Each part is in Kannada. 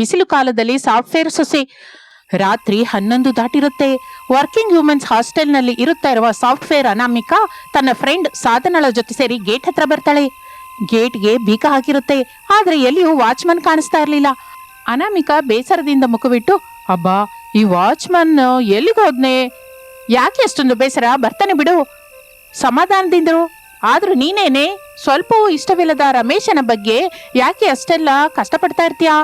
ಬಿಸಿಲು ಕಾಲದಲ್ಲಿ ಸಾಫ್ಟ್ವೇರ್ ಸೊಸೆ ರಾತ್ರಿ ಹನ್ನೊಂದು ದಾಟಿರುತ್ತೆ. ವರ್ಕಿಂಗ್ ಹ್ಯೂಮನ್ಸ್ ಹಾಸ್ಟೆಲ್ನಲ್ಲಿ ಇರುತ್ತಾ ಇರುವ ಸಾಫ್ಟ್ವೇರ್ ಅನಾಮಿಕಾ ತನ್ನ ಫ್ರೆಂಡ್ ಸಾಧನಳ ಜೊತೆ ಸೇರಿ ಗೇಟ್ ಹತ್ರ ಬರ್ತಾಳೆ. ಗೇಟ್ಗೆ ಬೀಗ ಹಾಕಿರುತ್ತೆ. ಆದ್ರೆ ಎಲ್ಲಿಯೂ ವಾಚ್ಮನ್ ಕಾಣಿಸ್ತಾ ಇರಲಿಲ್ಲ. ಅನಾಮಿಕಾ ಬೇಸರದಿಂದ ಮುಖವಿಟ್ಟು, ಅಬ್ಬಾ, ಈ ವಾಚ್ಮನ್ ಎಲ್ಲಿಗೋದ್ನೆ ಯಾಕೆ ಅಷ್ಟೊಂದು ಬೇಸರ? ಬರ್ತಾನೆ ಬಿಡು. ಸಮಾಧಾನದಿಂದರು ಆದ್ರೂ ನೀನೇನೆ? ಸ್ವಲ್ಪವೂ ಇಷ್ಟವಿಲ್ಲದ ರಮೇಶನ ಬಗ್ಗೆ ಯಾಕೆ ಅಷ್ಟೆಲ್ಲ ಕಷ್ಟಪಡ್ತಾ ಇರ್ತೀಯಾ?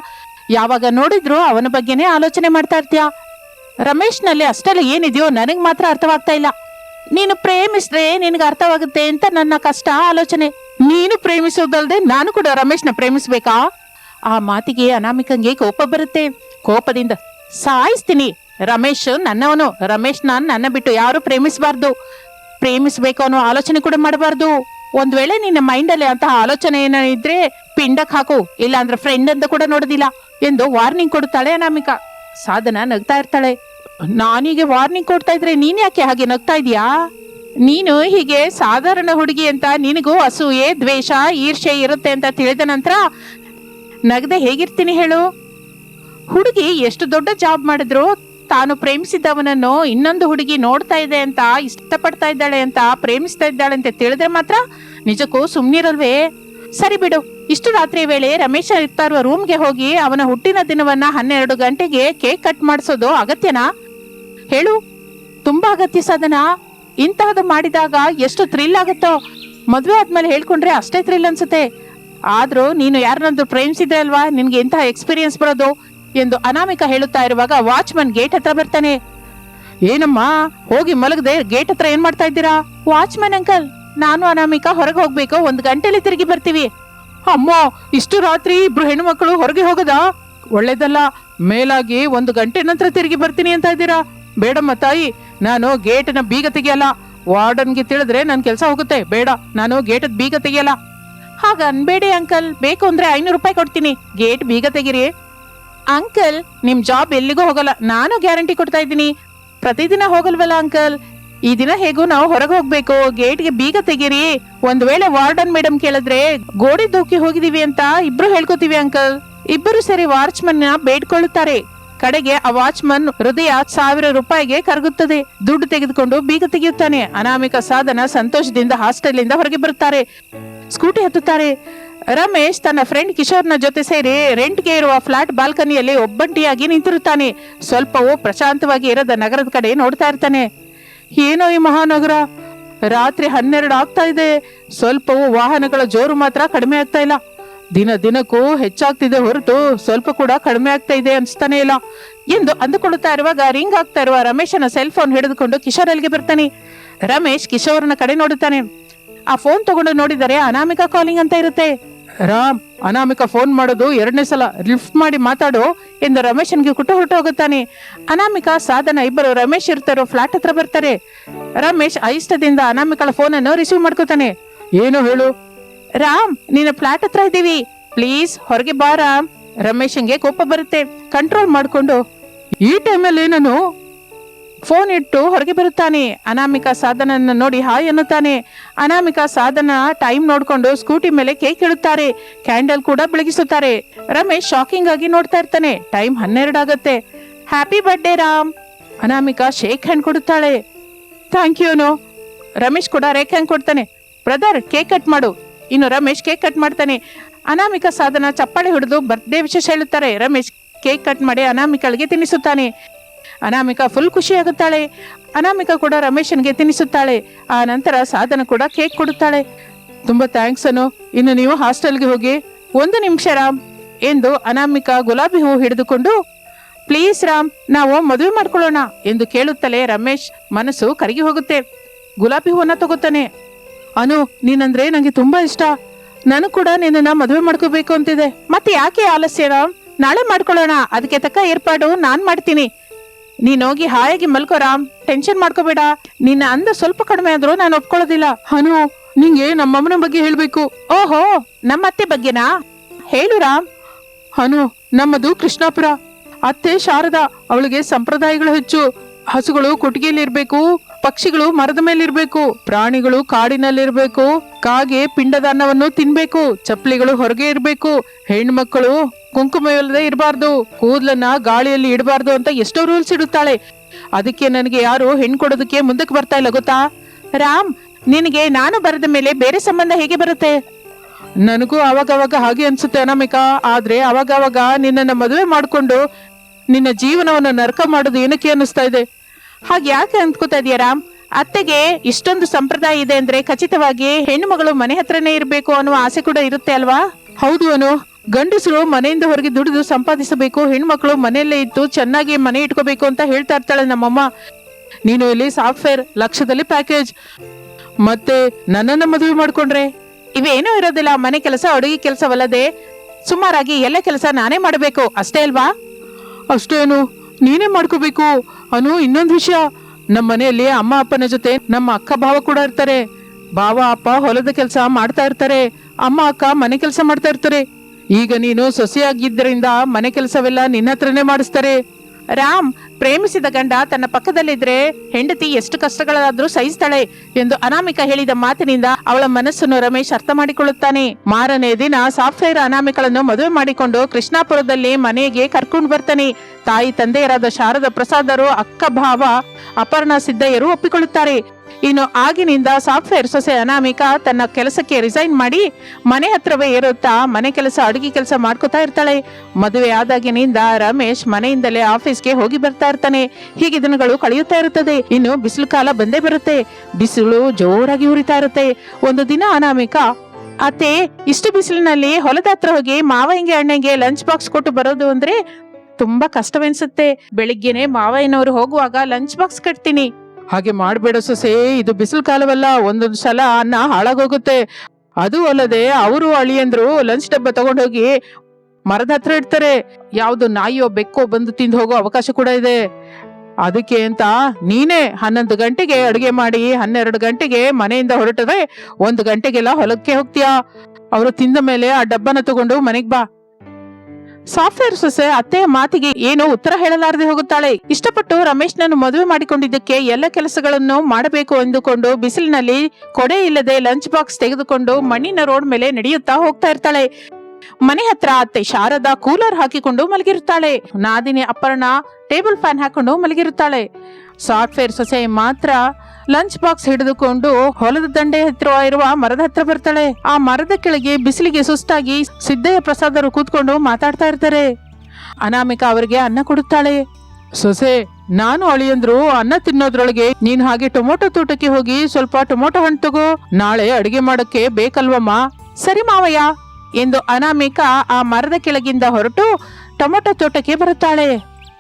ಯಾವಾಗ ನೋಡಿದ್ರು ಅವನ ಬಗ್ಗೆನೇ ಆಲೋಚನೆ ಮಾಡ್ತಾ ಇರ್ತೀಯಾ? ರಮೇಶ್ನಲ್ಲಿ ಅಷ್ಟೆಲ್ಲ ಏನಿದೆಯೋ ನನಗೆ ಮಾತ್ರ ಅರ್ಥವಾಗ್ತಾ ಇಲ್ಲ. ನೀನು ಪ್ರೇಮಿಸಿದ್ರೆ ನಿನಗೆ ಅರ್ಥವಾಗುತ್ತೆ ಅಂತ ನನ್ನ ಕಷ್ಟ, ಆಲೋಚನೆ. ನೀನು ಪ್ರೇಮಿಸೋದಲ್ದೆ ನಾನು ಕೂಡ ರಮೇಶ್ನ ಪ್ರೇಮಿಸ್ಬೇಕಾ? ಆ ಮಾತಿಗೆ ಅನಾಮಿಕಂಗೆ ಕೋಪ ಬರುತ್ತೆ. ಕೋಪದಿಂದ ಸಾಯಿಸ್ತೀನಿ. ರಮೇಶ್ ನನ್ನವನು. ರಮೇಶ್ ನಾನು ನನ್ನ ಬಿಟ್ಟು ಯಾರು ಪ್ರೇಮಿಸಬಾರ್ದು. ಪ್ರೇಮಿಸ್ಬೇಕು ಅನ್ನೋ ಆಲೋಚನೆ ಕೂಡ ಮಾಡಬಾರ್ದು. ಒಂದ್ ವೇಳೆ ನಿನ್ನ ಮೈಂಡಲ್ಲಿ ಅಂತಹ ಆಲೋಚನೆ ಏನೋ ಇದ್ರೆ ಪಿಂಡಕ್ ಹಾಕು. ಇಲ್ಲ ಅಂದ್ರೆ ಫ್ರೆಂಡ್ ಅಂತ ಕೂಡ ನೋಡೋದಿಲ್ಲ. ಎಂದು ವಾರ್ನಿಂಗ್ ಕೊಡುತ್ತಾಳೆ ಅನಾಮಿಕಾ. ಸಾಧನ ನಗ್ತಾ ಇರ್ತಾಳೆ. ನಾನೀಗ ವಾರ್ನಿಂಗ್ ಕೊಡ್ತಾ ಇದ್ರೆ ನೀನ್ ಯಾಕೆ ಹಾಗೆ ನಗ್ತಾ ಇದೀಯಾ ನೀನು ಹೀಗೆ ಸಾಧಾರಣ ಹುಡುಗಿ ಅಂತ ನಿನಗೂ ಅಸೂಯೆ, ದ್ವೇಷ ಈರ್ಷೆ ಇರುತ್ತೆ ಅಂತ ತಿಳಿದ ನಂತರ ನಗದೆ ಹೇಗಿರ್ತೀನಿ ಹೇಳು? ಹುಡುಗಿ ಎಷ್ಟು ದೊಡ್ಡ ಜಾಬ್ ಮಾಡಿದ್ರು ತಾನು ಪ್ರೇಮಿಸಿದವನನ್ನು ಇನ್ನೊಂದು ಹುಡುಗಿ ನೋಡ್ತಾ ಇದೆ ಅಂತ, ಇಷ್ಟಪಡ್ತಾ ಇದ್ದಾಳೆ ಅಂತ, ಪ್ರೇಮಿಸ್ತಾ ಇದ್ದಾಳೆ ಅಂತ ತಿಳಿದ್ರೆ ಮಾತ್ರ ನಿಜಕ್ಕೂ ಸುಮ್ನಿರಲ್ವೇ? ಸರಿ ಬಿಡು. ಇಷ್ಟು ರಾತ್ರಿ ವೇಳೆ ರಮೇಶ ಇರ್ತಾ ಇರುವ ರೂಮ್ಗೆ ಹೋಗಿ ಅವನ ಹುಟ್ಟಿನ ದಿನವನ್ನ ಹನ್ನೆರಡು ಗಂಟೆಗೆ ಕೇಕ್ ಕಟ್ ಮಾಡಿಸೋದು ಅಗತ್ಯನಾ? ಹೇಳು. ತುಂಬಾ ಅಗತ್ಯ ಸಾಧನ. ಇಂತಹದ್ದು ಮಾಡಿದಾಗ ಎಷ್ಟು ಥ್ರಿಲ್ ಆಗುತ್ತೋ. ಮದುವೆ ಆದ್ಮೇಲೆ ಹೇಳ್ಕೊಂಡ್ರೆ ಅಷ್ಟೇ ಥ್ರಿಲ್ ಅನ್ಸುತ್ತೆ. ಆದ್ರೂ ನೀನು ಯಾರನ್ನಾದ್ರೂ ಪ್ರೇಮಿಸಿದ್ರೆ ಅಲ್ವಾ? ನಿನ್ಗೆ ಇಂತಹ ಎಕ್ಸ್ಪೀರಿಯನ್ಸ್ ಬರೋದು ಎಂದು ಅನಾಮಿಕ ಹೇಳುತ್ತಾ ಇರುವಾಗ ವಾಚ್ಮನ್ ಗೇಟ್ ಹತ್ರ ಬರ್ತಾನೆ. ಏನಮ್ಮ, ಹೋಗಿ ಮಲಗದೆ ಗೇಟ್ ಹತ್ರ ಏನ್ ಮಾಡ್ತಾ ಇದ್ದೀರಾ? ವಾಚ್ಮನ್ ಅಂಕಲ್, ನಾನು ಅನಾಮಿಕ ಹೊರಗೆ ಹೋಗ್ಬೇಕು. ಒಂದು ಗಂಟೆಲಿ ತಿರುಗಿ ಬರ್ತೀವಿ. ಅಮ್ಮ, ಇಷ್ಟು ರಾತ್ರಿ ಇಬ್ರು ಮಕ್ಕಳು ಹೊರಗೆ ಹೋಗದಾ? ಒಳ್ಳೇದಲ್ಲ, ಮೇಲಾಗಿ ಒಂದು ಗಂಟೆ ನಂತರ ತಿರುಗಿ ಬರ್ತೀನಿ ಅಂತ ಇದ್ದೀರಾ? ಬೇಡಮ್ಮ ತಾಯಿ, ನಾನು ಗೇಟಿನ ಬೀಗ ತೆಗೆಯಲ್ಲ. ವಾರ್ಡನ್ಗೆ ತಿಳಿದ್ರೆ ನನ್ ಕೆಲಸ ಹೋಗುತ್ತೆ. ಬೇಡ, ನಾನು ಗೇಟದ ಬೀಗ ತೆಗೆಯಲ್ಲ. ಹಾಗ ಅನ್ಬೇಡಿ, ಅಂಕಲ್. ಬೇಕು ಅಂದ್ರೆ ಐನೂರು ರೂಪಾಯಿ ಕೊಡ್ತೀನಿ. ಗೇಟ್ ಬೀಗ ತೆಗಿರಿ. ಅಂಕಲ್, ನಿಮ್ ಜಾಬ್ ಎಲ್ಲಿಗೂ ಹೋಗಲ್ಲ. ನಾನು ಗ್ಯಾರಂಟಿ ಕೊಡ್ತಾ ಇದ್ದೀನಿ. ಪ್ರತಿದಿನ ಹೋಗಲ್ವಲ್ಲ, ಅಂಕಲ್? ಈ ದಿನ ಹೇಗೂ ನಾವು ಹೊರಗೆ ಹೋಗ್ಬೇಕು. ಗೇಟ್ಗೆ ಬೀಗ ತೆಗೀರಿ. ಒಂದ್ ವೇಳೆ ವಾರ್ಡನ್ ಮೇಡಮ್ ಕೇಳಿದ್ರೆ, ಗೋಡೆ ದೂಕಿ ಹೋಗಿದೀವಿ ಅಂತ ಇಬ್ರು ಹೇಳ್ಕೊತೀವಿ ಅಂಕಲ್. ಇಬ್ಬರು ಸೇರಿ ವಾಚ್ಮನ್ನ ಬೇಡ್ಕೊಳ್ಳುತ್ತಾರೆ ಕಡೆಗೆ ಆ ವಾಚ್ಮನ್ ಹೃದಯ ಸಾವಿರ ರೂಪಾಯಿಗೆ ಕರಗುತ್ತದೆ. ದುಡ್ಡು ತೆಗೆದುಕೊಂಡು ಬೀಗ ತೆಗೆಯುತ್ತಾನೆ. ಅನಾಮಿಕ ಸಾಧನ ಸಂತೋಷದಿಂದ ಹಾಸ್ಟೆಲ್ ಇಂದ ಹೊರಗೆ ಬರುತ್ತಾರೆ. ಸ್ಕೂಟಿ ಹತ್ತುತ್ತಾರೆ. ರಮೇಶ್ ತನ್ನ ಫ್ರೆಂಡ್ ಕಿಶೋರ್ನ ಜೊತೆ ಸೇರಿ ರೆಂಟ್ಗೆ ಇರುವ ಫ್ಲಾಟ್ ಬಾಲ್ಕನಿಯಲ್ಲಿ ಒಬ್ಬಂಟಿಯಾಗಿ ನಿಂತಿರುತ್ತಾನೆ. ಸ್ವಲ್ಪವೂ ಪ್ರಶಾಂತವಾಗಿ ಇರದ ನಗರದ ಕಡೆ ನೋಡ್ತಾ ಇರ್ತಾನೆ. ಏನೋ ಈ ಮಹಾನಗರ? ರಾತ್ರಿ ಹನ್ನೆರಡು ಆಗ್ತಾ ಇದೆ. ಸ್ವಲ್ಪವೂ ವಾಹನಗಳ ಜೋರು ಮಾತ್ರ ಕಡಿಮೆ ಆಗ್ತಾ ಇಲ್ಲ. ದಿನ ದಿನಕ್ಕೂ ಹೆಚ್ಚಾಗ್ತಿದೆ ಹೊರತು ಸ್ವಲ್ಪ ಕೂಡ ಕಡಿಮೆ ಆಗ್ತಾ ಇದೆ ಅನ್ಸ್ತಾನೆ ಇಲ್ಲ. ಎಂದು ಅಂದುಕೊಳ್ಳುತ್ತಾ ಇರುವಾಗ ರಿಂಗ್ ಆಗ್ತಾ ಇರುವ ರಮೇಶನ ಸೆಲ್ ಫೋನ್ ಹಿಡಿದುಕೊಂಡು ಕಿಶೋರ್ ಅಲ್ಲಿಗೆ ಬರ್ತಾನೆ. ರಮೇಶ್ ಕಿಶೋರ್ನ ಕಡೆ ನೋಡುತ್ತಾನೆ. ಆ ಫೋನ್ ತಗೊಂಡು ನೋಡಿದರೆ ಅನಾಮಿಕಾ ಕಾಲಿಂಗ್ ಅಂತ ಇರುತ್ತೆ. ರಾಮ್, ಅನಾಮಿಕ ಫೋನ್ ಮಾಡೋದು ಎರಡನೇ ಸಲ. ಲಿಫ್ಟ್ ಮಾಡಿ ಮಾತಾಡು, ಎಂದು ರಮೇಶನ್ಗೆ ಕುಟ್ಟು ಹೊರಟು ಹೋಗುತ್ತಾನೆ. ಅನಾಮಿಕ, ಸಾಧನ ಇಬ್ಬರು, ರಮೇಶ್ ಇರ್ತಾರೋ ಫ್ಲಾಟ್ ಹತ್ರ ಬರ್ತಾರೆ. ರಮೇಶ್ ಐಷ್ಟದಿಂದ ಅನಾಮಿಕಳ ಫೋನ್ ಅನ್ನು ರಿಸೀವ್ ಮಾಡ್ಕೋತಾನೆ. ಏನು ಹೇಳು? ರಾಮ್, ನೀನು ಫ್ಲಾಟ್ ಹತ್ರ ಇದ್ದೀವಿ. ಪ್ಲೀಸ್ ಹೊರಗೆ ಬಾ ರಾಮ್. ರಮೇಶನ್ಗೆ ಕೋಪ ಬರುತ್ತೆ. ಕಂಟ್ರೋಲ್ ಮಾಡಿಕೊಂಡು, ಈ ಟೈಮಲ್ಲಿ ನಾನು ಫೋನ್ ಇಟ್ಟು ಹೊರಗೆ ಬರುತ್ತಾನೆ. ಅನಾಮಿಕಾ ಸಾಧನ ನೋಡಿ ಹಾಯ್ ಎನ್ನುತ್ತಾನೆ ಅನಾಮಿಕ ಸಾಧನ ಟೈಮ್ ನೋಡಿಕೊಂಡು ಸ್ಕೂಟಿ ಮೇಲೆ ಕೇಕ್ ಇಡುತ್ತಾರೆ. ಕ್ಯಾಂಡಲ್ ಕೂಡ ಬೆಳಗಿಸುತ್ತಾರೆ. ರಮೇಶ್ ಶಾಕಿಂಗ್ ಆಗಿ ನೋಡ್ತಾ ಇರ್ತಾನೆ. ಟೈಮ್ ಹನ್ನೆರಡು ಆಗತ್ತೆ. Happy birthday Ram. Anamika shake hand ಕೊಡುತ್ತಾಳೆ. Thank you no Ramesh ಕೂಡ ರೇಕ್ ಹ್ಯಾಂಡ್ ಕೊಡ್ತಾನೆ. ಬ್ರದರ್, ಕೇಕ್ ಕಟ್ ಮಾಡು. ಇನ್ನು ರಮೇಶ್ ಕೇಕ್ ಕಟ್ ಮಾಡ್ತಾನೆ. ಅನಾಮಿಕ ಸಾಧನ ಚಪ್ಪಾಳೆ ಹಿಡಿದು ಬರ್ತ್ಡೇ ವಿಶೇಷ ಹೇಳುತ್ತಾರೆ. ರಮೇಶ್ ಕೇಕ್ ಕಟ್ ಮಾಡಿ ಅನಾಮಿಕಳಿಗೆ ತಿನ್ನಿಸುತ್ತಾನೆ. ಅನಾಮಿಕಾ ಫುಲ್ ಖುಷಿಯಾಗುತ್ತಾಳೆ ಅನಾಮಿಕಾ ಕೂಡ ರಮೇಶನ್ಗೆ ತಿನ್ನಿಸುತ್ತಾಳೆ. ಆ ನಂತರ ಸಾಧನ ಕೂಡ ಕೇಕ್ ಕೊಡುತ್ತಾಳೆ. ತುಂಬಾ ಥ್ಯಾಂಕ್ಸ್ ಅನು. ಇನ್ನು ನೀವು ಹಾಸ್ಟೆಲ್ಗೆ ಹೋಗಿ ಒಂದು ನಿಮಿಷ ರಾಮ್ ಎಂದು ಅನಾಮಿಕಾ ಗುಲಾಬಿ ಹೂ ಹಿಡಿದುಕೊಂಡು ಪ್ಲೀಸ್ ರಾಮ್, ನಾವು ಮದುವೆ ಮಾಡ್ಕೊಳ್ಳೋಣ ಎಂದು ಕೇಳುತ್ತಲೇ ರಮೇಶ್ ಮನಸ್ಸು ಕರಗಿ ಹೋಗುತ್ತೆ. ಗುಲಾಬಿ ಹೂವನ್ನ ತಗೋತಾನೆ. ಅನು, ನೀನಂದ್ರೆ ನಂಗೆ ತುಂಬಾ ಇಷ್ಟ. ನಾನು ಕೂಡ ನಿನ್ನನ್ನ ಮದುವೆ ಮಾಡ್ಕೋಬೇಕು ಅಂತಿದೆ ಮತ್ತೆ ಯಾಕೆ ಆಲಸ್ಯ ರಾಮ್? ನಾಳೆ ಮಾಡ್ಕೊಳ್ಳೋಣ. ಅದಕ್ಕೆ ತಕ್ಕ ಏರ್ಪಾಡು ನಾನ್ ಮಾಡ್ತೀನಿ. ನೀನ್ ಹೋಗಿ ಹಾಯಾಗಿ ಮಲ್ಕೋ ರಾಮ್ ಟೆನ್ಷನ್ ಮಾಡ್ಕೋಬೇಡ. ನಿನ್ನ ಅಂದ ಸ್ವಲ್ಪ ಕಡಿಮೆ ಆದ್ರೂ ನಾನು ಒಪ್ಕೊಳ್ಳೋದಿಲ್ಲ. ಹನು, ನಿಂಗೆ ನಮ್ಮಮ್ಮನ ಬಗ್ಗೆ ಹೇಳ್ಬೇಕು. ಓಹೋ, ನಮ್ಮ ಅತ್ತೆ ಬಗ್ಗೆನಾ? ಹೇಳು ರಾಮ್. ಹನು, ನಮ್ಮದು ಕೃಷ್ಣಾಪುರ. ಅತ್ತೆ ಶಾರದಾ, ಅವಳಿಗೆ ಸಂಪ್ರದಾಯಗಳು ಹೆಚ್ಚು. ಹಸುಗಳು ಕೊಟ್ಟಿಗೆಯಲ್ಲಿರ್ಬೇಕು, ಪಕ್ಷಿಗಳು ಮರದ ಮೇಲಿರ್ಬೇಕು, ಪ್ರಾಣಿಗಳು ಕಾಡಿನಲ್ಲಿರ್ಬೇಕು, ಕಾಗೆ ಪಿಂಡದ ಅನ್ನವನ್ನು ತಿನ್ಬೇಕು, ಚಪ್ಪಲಿಗಳು ಹೊರಗೆ ಇರ್ಬೇಕು ಹೆಣ್ಮಕ್ಕಳು ಕುಂಕುಮವಿಲ್ಲದೆ ಇರಬಾರ್ದು, ಕೂದಲನ್ನ ಗಾಳಿಯಲ್ಲಿ ಇಡಬಾರ್ದು ಅಂತ ಎಷ್ಟೋ ರೂಲ್ಸ್ ಇಡುತ್ತಾಳೆ. ಅದಕ್ಕೆ ನನಗೆ ಯಾರು ಹೆಣ್ಣು ಕೊಡೋದಕ್ಕೆ ಮುಂದಕ್ಕೆ ಬರ್ತಾ ಇಲ್ಲ ಗೊತ್ತಾ? ರಾಮ್, ನಿನಗೆ ನಾನು ಬರೆದ ಮೇಲೆ ಬೇರೆ ಸಂಬಂಧ ಹೇಗೆ ಬರುತ್ತೆ? ನನಗೂ ಅವಾಗವಾಗ ಹಾಗೆ ಅನ್ಸುತ್ತೆ ಅನಾಮಿಕಾ, ಆದ್ರೆ ಅವಾಗವಾಗ ನಿನ್ನನ್ನು ಮದುವೆ ಮಾಡಿಕೊಂಡು ನಿನ್ನ ಜೀವನವನ್ನು ನರಕ ಮಾಡೋದು ಏನಕ್ಕೆ ಅನ್ನಿಸ್ತಾ ಇದೆ? ಹಾಗೆ ಯಾಕೆ ಅಂದ್ಕೋತಾ ಇದೀಯ ರಾಮ್? ಅತ್ತೆಗೆ ಇಷ್ಟೊಂದು ಸಂಪ್ರದಾಯ ಇದೆ ಅಂದ್ರೆ ಖಚಿತವಾಗಿ ಹೆಣ್ಣು ಮಗಳು ಮನೆ ಹತ್ರನೇ ಇರಬೇಕು ಅನ್ನುವ ಆಸೆ ಕೂಡ ಇರುತ್ತೆ ಅಲ್ವಾ? ಹೌದು ಅನು. ಗಂಡಸರು ಮನೆಯಿಂದ ಹೊರಗೆ ದುಡಿದು ಸಂಪಾದಿಸಬೇಕು ಹೆಣ್ಮಕ್ಳು ಮನೆಯಲ್ಲೇ ಇತ್ತು ಚೆನ್ನಾಗಿ ಮನೆ ಇಟ್ಕೋಬೇಕು ಅಂತ ಹೇಳ್ತಾ ಇರ್ತಾಳೆ ನಮ್ಮಮ್ಮ. ನೀನು ಇಲ್ಲಿ ಸಾಫ್ಟ್ವೇರ್ ಲಕ್ಷದಲ್ಲಿ ಪ್ಯಾಕೇಜ್. ಮತ್ತೆ ನನ್ನನ್ನ ಮದುವೆ ಮಾಡ್ಕೊಂಡ್ರೆ? ಇವೇನೂ ಇರೋದಿಲ್ಲ, ಮನೆ ಕೆಲಸ ಅಡುಗೆ ಕೆಲಸವಲ್ಲದೆ ಸುಮಾರಾಗಿ ಎಲ್ಲ ಕೆಲಸ ನಾನೇ ಮಾಡಬೇಕು, ಅಷ್ಟೇ ಅಲ್ವಾ? ಅಷ್ಟೇನು ನೀನೇ ಮಾಡ್ಕೋಬೇಕು. ಅನು, ಇನ್ನೊಂದು ವಿಷಯ. ನಮ್ಮ ಮನೆಯಲ್ಲಿ ಅಮ್ಮ, ಅಪ್ಪನ ಜೊತೆ ನಮ್ಮ ಅಕ್ಕ, ಭಾವ ಕೂಡ ಇರ್ತಾರೆ. ಭಾವ, ಅಪ್ಪ ಹೊಲದ ಕೆಲಸ ಮಾಡ್ತಾ ಇರ್ತಾರೆ. ಅಮ್ಮ, ಅಕ್ಕ ಮನೆ ಕೆಲಸ ಮಾಡ್ತಾ ಇರ್ತಾರೆ. ಈಗ ನೀನು ಸೊಸೆಯಾಗಿದ್ದರಿಂದ ಮನೆ ಕೆಲಸವೆಲ್ಲ ನಿನ್ನ ಹತ್ರನೇ ಮಾಡಿಸ್ತಾರೆ. ರಾಮ್ ಪ್ರೇಮಿಸಿದ ಗಂಡ ತನ್ನ ಪಕ್ಕದಲ್ಲಿದ್ರೆ ಹೆಂಡತಿ ಎಷ್ಟು ಕಷ್ಟಗಳಾದ್ರೂ ಸಹಿಸ್ತಾಳೆ ಎಂದು ಅನಾಮಿಕ ಹೇಳಿದ ಮಾತಿನಿಂದ ಅವಳ ಮನಸ್ಸನ್ನು ರಮೇಶ್ ಅರ್ಥ ಮಾಡಿಕೊಳ್ಳುತ್ತಾನೆ. ಮಾರನೇ ದಿನ ಸಾಫ್ಟ್ವೇರ್ ಅನಾಮಿಕಳನ್ನು ಮದುವೆ ಮಾಡಿಕೊಂಡು ಕೃಷ್ಣಾಪುರದಲ್ಲಿ ಮನೆಗೆ ಕರ್ಕೊಂಡು ಬರ್ತಾನೆ. ತಾಯಿ ತಂದೆಯರಾದ ಶಾರದ ಪ್ರಸಾದರು ಅಕ್ಕ ಭಾವ ಅಪರ್ಣ ಸಿದ್ದಯ್ಯರು ಒಪ್ಪಿಕೊಳ್ಳುತ್ತಾರೆ. ಇನ್ನು ಆಗಿನಿಂದ ಸಾಫ್ಟ್ವೇರ್ ಸೊಸೆ ಅನಾಮಿಕ ತನ್ನ ಕೆಲಸಕ್ಕೆ ರಿಸೈನ್ ಮಾಡಿ ಮನೆ ಹತ್ರವೇ ಇರುತ್ತಾ, ಮನೆ ಕೆಲಸ, ಅಡುಗೆ ಕೆಲಸ ಮಾಡ್ಕೋತಾ ಇರ್ತಾಳೆ. ಮದುವೆ ಆದಾಗಿನಿಂದ ರಮೇಶ್ ಮನೆಯಿಂದಲೇ ಆಫೀಸ್ಗೆ ಹೋಗಿ ಬರ್ತಾ ಇರ್ತಾನೆ. ಹೀಗೆ ದಿನಗಳು ಕಳೆಯುತ್ತಾ ಇರುತ್ತದೆ. ಇನ್ನು ಬಿಸಿಲು ಕಾಲ ಬಂದೇ ಬರುತ್ತೆ. ಬಿಸಿಲು ಜೋರಾಗಿ ಉರಿತಾ ಇರುತ್ತೆ. ಒಂದು ದಿನ ಅನಾಮಿಕ, ಅತ್ತೆ, ಇಷ್ಟು ಬಿಸಿಲಿನಲ್ಲಿ ಹೊಲದ ಹತ್ರ ಹೋಗಿ ಮಾವಯ್ಯಂಗೆ, ಅಣ್ಣಗೆ ಲಂಚ್ ಬಾಕ್ಸ್ ಕೊಟ್ಟು ಬರೋದು ಅಂದ್ರೆ ತುಂಬಾ ಕಷ್ಟವೆನ್ಸುತ್ತೆ. ಬೆಳಿಗ್ಗೆನೆ ಮಾವಯ್ಯನವರು ಹೋಗುವಾಗ ಲಂಚ್ ಬಾಕ್ಸ್ ಕಟ್ತೀನಿ. ಹಾಗೆ ಮಾಡಬೇಡ ಸೊಸೆ, ಇದು ಬಿಸಿಲು ಕಾಲವಲ್ಲ, ಒಂದೊಂದು ಸಲ ಅನ್ನ ಹಾಳಾಗೋಗುತ್ತೆ. ಅದು ಅಲ್ಲದೆ ಅವರು ಅಳಿಯಂದ್ರು ಲಂಚ್ ಡಬ್ಬ ತಗೊಂಡೋಗಿ ಮರದ ಹತ್ರ ಇಡ್ತಾರೆ. ಯಾವ್ದು ನಾಯಿಯೋ ಬೆಕ್ಕೋ ಬಂದು ತಿಂದು ಹೋಗೋ ಅವಕಾಶ ಕೂಡ ಇದೆ. ಅದಕ್ಕೆ ಅಂತ ನೀನೇ ಹನ್ನೊಂದು ಗಂಟೆಗೆ ಅಡುಗೆ ಮಾಡಿ, ಹನ್ನೆರಡು ಗಂಟೆಗೆ ಮನೆಯಿಂದ ಹೊರಟದೆ ಒಂದು ಗಂಟೆಗೆಲ್ಲ ಹೊಲಕ್ಕೆ ಹೋಗ್ತೀಯಾ? ಅವರು ತಿಂದ ಮೇಲೆ ಆ ಡಬ್ಬನ ತಗೊಂಡು ಮನೆಗೆ ಬಾ. ಸಾಫ್ಟ್ವೇರ್ ಸೊಸೆ ಅತ್ತೆಯ ಮಾತಿಗೆ ಏನೋ ಉತ್ತರ ಹೇಳಲಾರದೆ ಹೋಗುತ್ತಾಳೆ. ಇಷ್ಟಪಟ್ಟು ರಮೇಶ್ನನ್ನು ಮದುವೆ ಮಾಡಿಕೊಂಡಿದ್ದಕ್ಕೆ ಎಲ್ಲ ಕೆಲಸಗಳನ್ನು ಮಾಡಬೇಕು ಎಂದುಕೊಂಡು ಬಿಸಿಲಿನಲ್ಲಿ ಕೊಡೆ ಇಲ್ಲದೆ ಲಂಚ್ ಬಾಕ್ಸ್ ತೆಗೆದುಕೊಂಡು ಮಣ್ಣಿನ ರೋಡ್ ಮೇಲೆ ನಡೆಯುತ್ತಾ ಹೋಗ್ತಾ ಇರ್ತಾಳೆ. ಮನೆ ಹತ್ರ ಅತ್ತೆ ಶಾರದಾ ಕೂಲರ್ ಹಾಕಿಕೊಂಡು ಮಲಗಿರುತ್ತಾಳೆ. ನಾದಿನಿ ಅಪರ್ಣ ಟೇಬಲ್ ಫ್ಯಾನ್ ಹಾಕೊಂಡು ಮಲಗಿರುತ್ತಾಳೆ. ಸಾಫ್ಟ್ವೇರ್ ಸೊಸೆ ಮಾತ್ರ ಲಂಚ್ ಬಾಕ್ಸ್ ಹಿಡಿದುಕೊಂಡು ಹೊಲದ ದಂಡೆ ಹತ್ತಿರ ಇರುವ ಮರದ ಹತ್ರ ಬರ್ತಾಳೆ. ಆ ಮರದ ಕೆಳಗೆ ಬಿಸಿಲಿಗೆ ಸುಸ್ತಾಗಿ ಸಿದ್ದಯ್ಯ ಪ್ರಸಾದರು ಕೂತ್ಕೊಂಡು ಮಾತಾಡ್ತಾ ಇರ್ತಾರೆ. ಅನಾಮಿಕ ಅವರಿಗೆ ಅನ್ನ ಕೊಡುತ್ತಾಳೆ. ಸೊಸೆ, ನಾನು ಅಳಿಯಂದ್ರು ಅನ್ನ ತಿನ್ನೋದ್ರೊಳಗೆ ನೀನ್ ಹಾಗೆ ಟೊಮೊಟೊ ತೋಟಕ್ಕೆ ಹೋಗಿ ಸ್ವಲ್ಪ ಟೊಮೊಟೊ ಹಣ್ಣು ತಗೋ. ನಾಳೆ ಅಡಿಗೆ ಮಾಡಕ್ಕೆ ಬೇಕಲ್ವಮ್ಮ? ಸರಿ ಮಾವಯ್ಯ, ಎಂದು ಅನಾಮಿಕ ಆ ಮರದ ಕೆಳಗಿಂದ ಹೊರಟು ಟೊಮೊಟೊ ತೋಟಕ್ಕೆ ಬರುತ್ತಾಳೆ.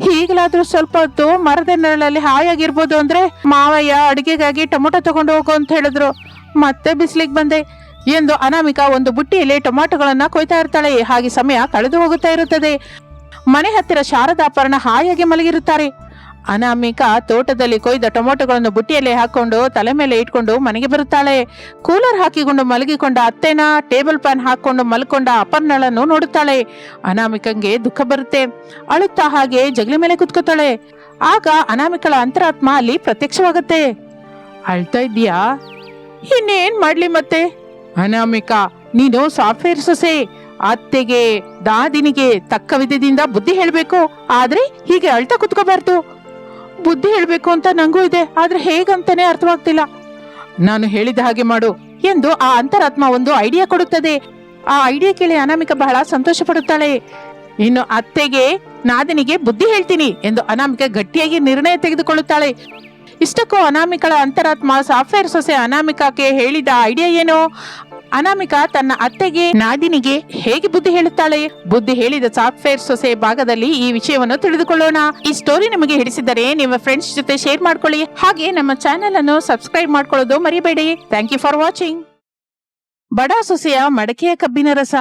ಈಗಲಾದ್ರೂ ಸ್ವಲ್ಪ ಹೊತ್ತು ಮರದ ನೆರಳಲ್ಲಿ ಹಾಯಾಗಿರ್ಬೋದು ಅಂದ್ರೆ ಮಾವಯ್ಯ ಅಡಿಗೆಗಾಗಿ ಟೊಮೊಟೊ ತಗೊಂಡು ಹೋಗು ಅಂತ ಹೇಳಿದ್ರು. ಮತ್ತೆ ಬಿಸಿಲಿಗೆ ಬಂದೆ. ಎಂದು ಅನಾಮಿಕ ಒಂದು ಬುಟ್ಟಿಯಲ್ಲಿ ಟೊಮಾಟೊಗಳನ್ನ ಕೊಯ್ತಾ ಇರ್ತಾಳೆ. ಹಾಗೆ ಸಮಯ ಕಳೆದು ಹೋಗುತ್ತಾ ಇರುತ್ತದೆ. ಮನೆ ಹತ್ತಿರ ಶಾರದಾಪರಣ ಹಾಯಾಗಿ ಮಲಗಿರುತ್ತಾರೆ. ಅನಾಮಿಕ ತೋಟದಲ್ಲಿ ಕೊಯ್ದ ಟೊಮೊಟೊಗಳನ್ನು ಬುಟ್ಟಿಯಲ್ಲಿ ಹಾಕೊಂಡು ತಲೆ ಮೇಲೆ ಇಟ್ಕೊಂಡು ಮನೆಗೆ ಬರುತ್ತಾಳೆ. ಕೂಲರ್ ಹಾಕಿಕೊಂಡು ಮಲಗಿಕೊಂಡ ಅತ್ತೆನ ಟೇಬಲ್ ಪ್ಯಾನ್ ಹಾಕೊಂಡು ಮಲ್ಕೊಂಡ ಅಪರ್ಣಳನ್ನು ನೋಡುತ್ತಾಳೆ. ಅನಾಮಿಕಂಗೆ ದುಃಖ ಬರುತ್ತೆ. ಅಳುತ್ತಾ ಹಾಗೆ ಜಗಲಿ ಮೇಲೆ ಕುತ್ಕೋತಾಳೆ. ಆಗ ಅನಾಮಿಕಳ ಅಂತರಾತ್ಮ ಅಲ್ಲಿ ಪ್ರತ್ಯಕ್ಷವಾಗುತ್ತೆ. ಅಳ್ತಾ ಇದ್ದೀಯಾ? ಇನ್ನೇನ್ ಮಾಡ್ಲಿ ಮತ್ತೆ? ಅನಾಮಿಕ, ನೀನು ಸಾಫ್ಟ್ವೇರ್ ಸೊಸೆ. ಅತ್ತೆಗೆ, ದಾದಿನಿಗೆ ತಕ್ಕ ವಿಧದಿಂದ ಬುದ್ಧಿ ಹೇಳಬೇಕು. ಆದ್ರೆ ಹೀಗೆ ಅಳ್ತಾ ಕುತ್ಕೋಬಾರ್ದು. ಬುದ್ಧಿ ಹೇಳಬೇಕು ಅಂತ ನಂಗೂ ಇದೆ, ಆದ್ರೆ ಹೇಗಂತಾನೆ ಅರ್ಥವಾಗ್ತಿಲ್ಲ. ನಾನು ಹೇಳಿದ ಹಾಗೆ ಮಾಡು ಎಂದು ಆ ಅಂತರಾತ್ಮ ಒಂದು ಐಡಿಯಾ ಕೊಡುತ್ತದೆ. ಆ ಐಡಿಯಾ ಕೇಳಿ ಅನಾಮಿಕ ಬಹಳ ಸಂತೋಷ ಪಡುತ್ತಾಳೆ ಇನ್ನು ಅತ್ತೆಗೆ, ನಾದಿನಿಗೆ ಬುದ್ಧಿ ಹೇಳ್ತೀನಿ ಎಂದು ಅನಾಮಿಕ ಗಟ್ಟಿಯಾಗಿ ನಿರ್ಣಯ ತೆಗೆದುಕೊಳ್ಳುತ್ತಾಳೆ. ಇಷ್ಟಕ್ಕೂ ಅನಾಮಿಕಳ ಅಂತರಾತ್ಮ ಸಾಫ್ಟ್ವೇರ್ ಸೊಸೆ ಅನಾಮಿಕಾಕ್ಕೆ ಹೇಳಿದ ಐಡಿಯಾ ಏನು? ಅನಾಮಿಕ ತನ್ನ ಅತ್ತೆಗೆ ನಾದಿನಿಗೆ ಹೇಗೆ ಬುದ್ಧಿ ಹೇಳುತ್ತಾಳೆ? ಬುದ್ಧಿ ಹೇಳಿದ ಸಾಫ್ಟ್ವೇರ್ ಸೊಸೆ ಭಾಗದಲ್ಲಿ ಈ ವಿಷಯವನ್ನು ತಿಳಿದುಕೊಳ್ಳೋಣ. ಈ ಸ್ಟೋರಿ ನಿಮಗೆ ಹಿಡಿಸಿದರೆ ನಿಮ್ಮ ಫ್ರೆಂಡ್ಸ್ ಜೊತೆ ಶೇರ್ ಮಾಡ್ಕೊಳ್ಳಿ. ಹಾಗೆ ನಮ್ಮ ಚಾನೆಲ್ ಅನ್ನು ಸಬ್ಸ್ಕ್ರೈಬ್ ಮಾಡ್ಕೊಳ್ಳೋದು ಮರಿಬೇಡಿ. ಥ್ಯಾಂಕ್ ಯು ಫಾರ್ ವಾಚಿಂಗ್ ಬಡ ಸೊಸೆಯ ಮಡಕೆಯ ಕಬ್ಬಿನ ರಸ.